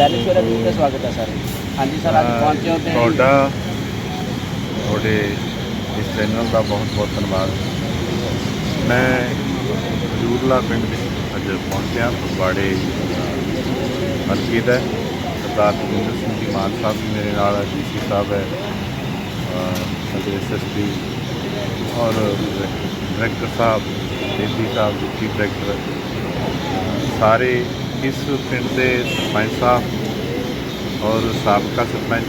Dainik Savera news ਦਾ ਸਵਾਗਤ ਹੈ sir. ਹਾਂਜੀ ਸਰ ਅੱਜ ਪਹੁੰਚੇ ਹੋ ਤੇ ਤੁਹਾਡਾ ਤੁਹਾਡੇ ਇਸ ਚੈਨਲ ਦਾ ਬਹੁਤ ਬਹੁਤ ਧੰਨਵਾਦ। ਮੈਂ ਹਜੂਰਲਾ ਪਿੰਡ ਵਿੱਚ ਅੱਜ ਪਹੁੰਚਿਆ ਫਗਵਾੜੇ ਹਲਕੇ ਦਾ ਸਰਦਾਰ ਜਗਿੰਦਰ ਸਿੰਘ ਜੀ ਮਾਨ ਸਾਹਿਬ ਮੇਰੇ ਨਾਲ ਡੀਸੀ ਸਾਹਿਬ ਹੈ ਅਹ ਸਾਡੇ ਐਸਐਸਪੀ ਔਰ ਡਾਇਰੈਕਟਰ ਸਾਹਿਬ ਡਿਪਟੀ ਸਾਹਿਬ ਚੀਫ ਡਾਇਰੈਕਟਰ ਸਾਰੇ ਇਸ ਪਿੰਡ ਦੇ ਸਰਪੰਚ ਸਾਹਿਬ ਔਰ ਸਾਬਕਾ ਸਰਪੰਚ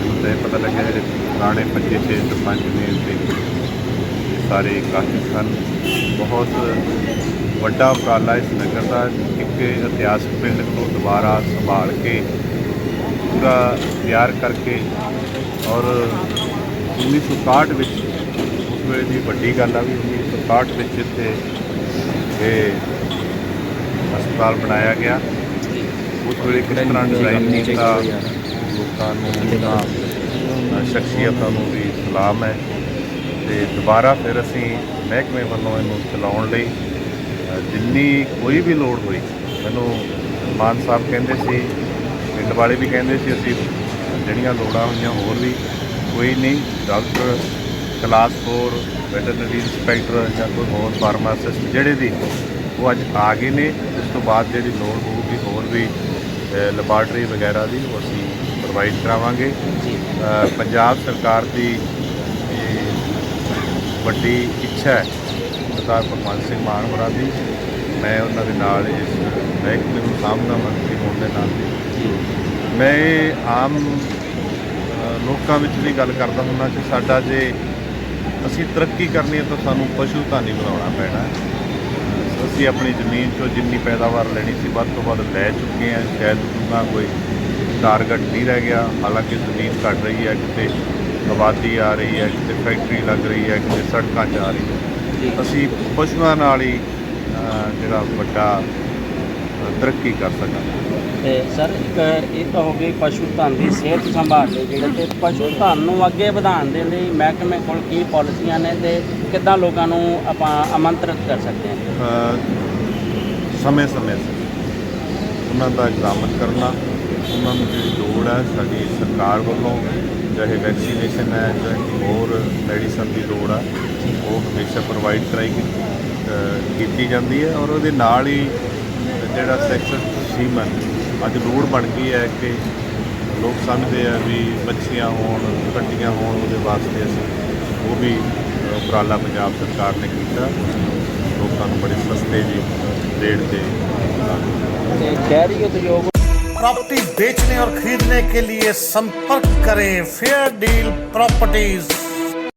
ਮੈਨੂੰ ਇਹ ਪਤਾ ਲੱਗਿਆ ਜਿਹੜੇ ਪੁਰਾਣੇ ਪੰਜੇ ਛੇ ਸਰਪੰਚ ਨੇ ਤੇ ਸਾਰੇ ਕਾਫੀ ਸਨ। ਬਹੁਤ ਵੱਡਾ ਉਪਰਾਲਾ ਇਸ ਨਗਰ ਦਾ, ਇੱਕ ਇਤਿਹਾਸਕ ਪਿੰਡ ਨੂੰ ਦੁਬਾਰਾ ਸੰਭਾਲ ਕੇ, ਪੂਰਾ ਤਿਆਰ ਕਰਕੇ ਔਰ 1961 ਵਿੱਚ ਉਸ ਵੇਲੇ ਦੀ ਵੱਡੀ ਗੱਲ ਆ ਵੀ 1961 ਵਿੱਚ ਇੱਥੇ ਇਹ ਹਸਪਤਾਲ ਬਣਾਇਆ ਗਿਆ। ਉਸ ਵੇਲੇ ਕਿਸ ਤਰ੍ਹਾਂ ਡਿਜ਼ਾਈਨ ਕੀਤਾ ਲੋਕਾਂ ਨੂੰ ਅ, ਸ਼ਖਸੀਅਤਾਂ ਨੂੰ ਵੀ ਸਲਾਮ ਹੈ। ਤੇ ਦੁਬਾਰਾ ਫਿਰ ਅਸੀਂ ਮਹਿਕਮੇ ਵੱਲੋਂ ਇਹਨੂੰ ਚਲਾਉਣ ਲਈ ਜਿੰਨੀ ਕੋਈ ਵੀ ਲੋੜ ਹੋਈ ਮੈਨੂੰ ਮਾਨ ਸਾਹਿਬ ਕਹਿੰਦੇ ਸੀ ਪਿੰਡ ਵਾਲੇ ਵੀ ਕਹਿੰਦੇ ਸੀ ਅਸੀਂ ਜਿਹੜੀਆਂ ਲੋੜਾਂ ਹੋਈਆਂ ਹੋਰ ਵੀ ਕੋਈ ਨਹੀਂ ਡਾਕਟਰ ਕਲਾਸ 4 ਵੈਟਰਨਰੀ ਇੰਸਪੈਕਟਰ ਜਾਂ ਕੋਈ ਹੋਰ ਫਾਰਮਾਸਿਸਟ ਜਿਹੜੇ ਵੀ ਉਹ ਅੱਜ ਆ ਗਏ ਨੇ ਉਸ ਤੋਂ ਬਾਅਦ ਜਿਹੜੀ ਲੋੜ ਹੋਊਗੀ ਹੋਰ ਵੀ ਲੈਬਾਰਟਰੀ ਵਗੈਰਾ ਦੀ ਉਹ ਅਸੀਂ ਪ੍ਰੋਵਾਈਡ ਕਰਾਵਾਂਗੇ। ਪੰਜਾਬ ਸਰਕਾਰ ਦੀ ਇਹ ਵੱਡੀ ਇੱਛਾ ਹੈ ਸਰਦਾਰ ਭਗਵੰਤ ਸਿੰਘ ਮਾਨ ਹੋਰਾਂ ਦੀ। ਮੈਂ ਉਹਨਾਂ ਦੇ ਨਾਲ ਇਸ ਮਹਿਕਮੇ ਨੂੰ ਸਾਹਮਣਾ ਮੰਤਰੀ ਹੋਣ ਦੇ ਨਾਲ। ਜੀ। ਮੈਂ ਇਹ ਆਮ ਲੋਕਾਂ ਵਿੱਚ ਵੀ ਗੱਲ ਕਰਦਾ ਹੁੰਦਾ ਕਿ ਸਾਡਾ ਜੇ ਅਸੀਂ ਤਰੱਕੀ ਕਰਨੀ ਹੈ ਤਾਂ ਸਾਨੂੰ ਪਸ਼ੂ ਧਾਨੀ ਬਣਾਉਣਾ ਪੈਣਾ। ਅਸੀਂ ਆਪਣੀ ਜ਼ਮੀਨ 'ਚੋਂ ਜਿੰਨੀ ਪੈਦਾਵਾਰ ਲੈਣੀ ਸੀ ਵੱਧ ਤੋਂ ਵੱਧ ਲੈ ਚੁੱਕੇ ਹਾਂ ਸ਼ਾਇਦ ਉਹਨਾਂ ਕੋਈ ਟਾਰਗੇਟ ਨਹੀਂ ਰਹਿ ਗਿਆ। ਹਾਲਾਂਕਿ ਜ਼ਮੀਨ ਘਟ ਰਹੀ ਹੈ ਕਿਤੇ ਆਬਾਦੀ ਆ ਰਹੀ ਹੈ ਕਿਤੇ ਫੈਕਟਰੀ ਲੱਗ ਰਹੀ ਹੈ ਕਿਤੇ ਸੜਕਾਂ 'ਚ ਆ ਰਹੀ ਹੈ। ਅਸੀਂ ਪਸ਼ੂਆਂ ਨਾਲ ਹੀ ਜਿਹੜਾ ਵੱਡਾ ਤਰੱਕੀ ਕਰ ਸਕਾਂਗੇ ਤੇ ਸਰ ਇੱਕ ਇਹ ਤਾਂ ਹੋ ਗਈ ਪਸ਼ੂ ਧਨ ਦੀ ਸਿਹਤ ਸੰਭਾਲ ਲਈ ਜਿਹੜੇ ਤੇ ਪਸ਼ੂ ਧਨ ਨੂੰ ਅੱਗੇ ਵਧਾਉਣ ਦੇ ਲਈ ਮਹਿਕਮੇ ਕੋਲ ਕੀ ਪਾਲਿਸੀਆਂ ਨੇ ਤੇ ਕਿੱਦਾਂ ਲੋਕਾਂ ਨੂੰ ਆਪਾਂ ਆਮੰਤਰਿਤ ਕਰ ਸਕਦੇ ਹਾਂ? ਸਮੇਂ ਸਮੇਂ ਸਿਰ ਉਹਨਾਂ ਦਾ ਐਗਜ਼ਾਮਨ ਕਰਨਾ ਉਹਨਾਂ ਨੂੰ ਜਿਹੜੀ ਲੋੜ ਹੈ ਸਾਡੀ ਸਰਕਾਰ ਵੱਲੋਂ ਚਾਹੇ ਵੈਕਸੀਨੇਸ਼ਨ ਹੈ ਚਾਹੇ ਹੋਰ ਮੈਡੀਸਨ ਦੀ ਲੋੜ ਹੈ ਉਹ ਹਮੇਸ਼ਾ ਪ੍ਰੋਵਾਈਡ ਕਰਾਈ ਕੀਤੀ ਜਾਂਦੀ ਹੈ ਔਰ ਉਹਦੇ ਨਾਲ ਹੀ ਜਿਹੜਾ ਸੈਕਸ਼ਨ ਸੀਮਨ ਅੱਜ ਲੋੜ ਬਣ ਗਈ ਹੈ ਕਿ ਲੋਕ ਸਮਝਦੇ ਆ ਵੀ ਮੱਛੀਆਂ ਹੋਣ ਕੱਟੀਆਂ ਹੋਣ ਉਹਦੇ ਵਾਸਤੇ ਅਸੀਂ ਉਹ ਵੀ ਅ, ਉਪਰਾਲਾ ਪੰਜਾਬ ਸਰਕਾਰ ਨੇ ਕੀਤਾ ਲੋਕਾਂ ਨੂੰ ਬੜੇ ਸਸਤੇ ਜੀ ਰੇਟ ਤੇ ਤੇ ਡੈਰੀ ਉਦਯੋਗ प्रॉपर्टी बेचने और खरीदने के लिए संपर्क करें फेयर डील प्रॉपर्टीज